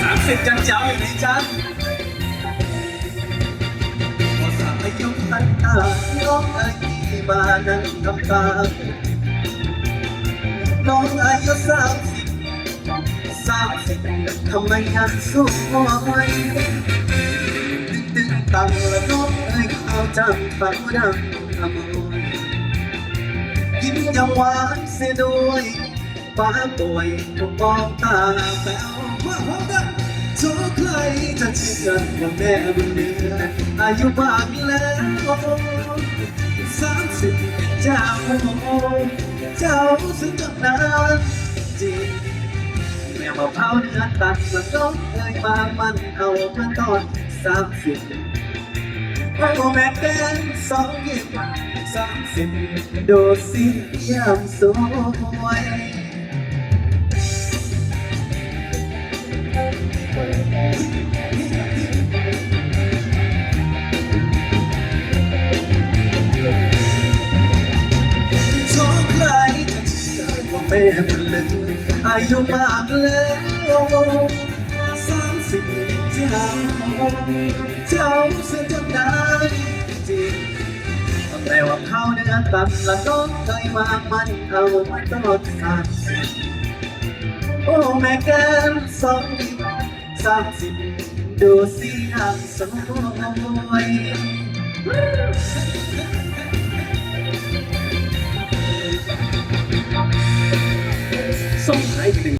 สามสิบจันเจ้าอยู่ไหนจ๊ะพอสามอายุพันตาน้องอายุมานั่งทำตาน้องอายุสามสิบสามสิบทำไมยังสวยตึงตึงตังและน้องเอ้ยเข้าจังฟังดังอมวยยิ้มยังหวานเสียด้วยป้าป่วยถูกมองตาแป๋ว ว่าพร้อมกันทุกใครจะเชื่อว่าแม่บุญเดืออายุมากแล้วสามสิบเจ้าเจ้าซึ่งตั้งนานจริงแม่มะพร้าเนื้อตัดมันน้องเอ้ยมามันเอามาตอนสามสิบโอ้แม่แดนสองยิ้มสามสิบดูสิยามสวย แม่มันเลยอายุมากแล้วสามสิบเจ้าเจ้าเสียจำได้จริงแปลว่าเขาเนื้อตัดละน้องเคยมากมันเอามาตลอดสามสิบโอ้แม่แก้มสองยิ้ม สามสิบดูสิอ่างสวยส่งท้ายอีกหนึ่ง